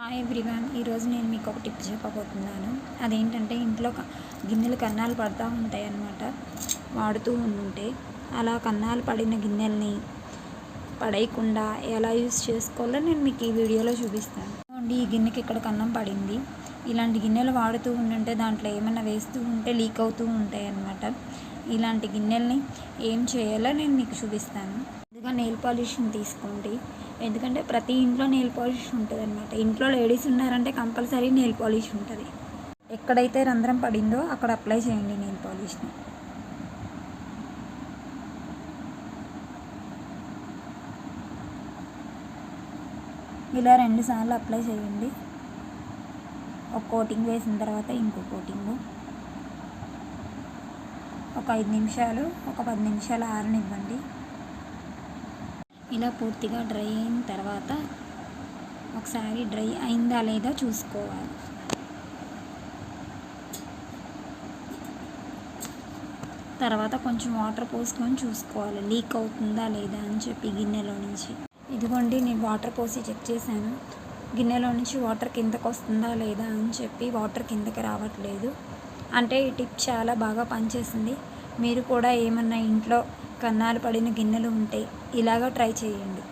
Hi everyone ఈరోజు నేను మీకు ఒక టిప్ చెప్పబోతున్నాను. అదేంటంటే ఇంట్లో గిన్నెలు కన్నాలు పడుతూ ఉంటాయి అన్నమాట వాడుతూ ఉంటే అలా కన్నాలు పడిన గిన్నెల్ని పడేయకుండా ఎలా యూస్ చేసుకోవాలో నేను మీకు ఈ వీడియోలో చూపిస్తాను. ఈ గిన్నెకి ఇక్కడ కన్నం పడింది. ఇలాంటి గిన్నెలు వాడుతూ ఉంటుంటే దాంట్లో ఏమైనా వేస్తూ ఉంటే లీక్ అవుతూ ఉంటాయి అన్నమాట. ఇలాంటి గిన్నెల్ని ఏం చేయాలో నేను మీకు చూపిస్తాను. ముందుగా నెయిల్ పాలిష్ని తీసుకోండి. ఎందుకంటే ప్రతి ఇంట్లో నెయిల్ పాలిష్ ఉంటుంది అనమాట ఇంట్లో లేడీస్ ఉన్నారంటే కంపల్సరీ నెయిల్ పాలిష్ ఉంటుంది. ఎక్కడైతే రంధ్రం పడిందో అక్కడ అప్లై చేయండి నెయిల్ పాలిష్ని. ఇలా రెండుసార్లు అప్లై చేయండి. ఒక కోటింగ్ వేసిన తర్వాత ఇంకో కోటింగు. ఒక ఐదు నిమిషాలు ఒక పది నిమిషాలు ఆరనివ్వండి. ఇలా పూర్తిగా డ్రై అయిన తర్వాత ఒకసారి డ్రై అయిందా లేదా చూసుకోవాలి. తర్వాత కొంచెం వాటర్ పోసుకొని చూసుకోవాలి. లీక్ అవుతుందా లేదా అని చెప్పి గిన్నెలో నుంచి. ఇదిగోండి నేను వాటర్ పోసి చెక్ చేశాను. గిన్నెలో నుంచి వాటర్ కిందకు వస్తుందా లేదా అని చెప్పి వాటర్ కిందకి రావట్లేదు. అంటే ఈ టిప్ చాలా బాగా పనిచేసింది. మీరు కూడా ఏమన్నా ఇంట్లో కన్నాలు పడిన గిన్నెలు ఉంటే ఇలాగ ట్రై చేయండి.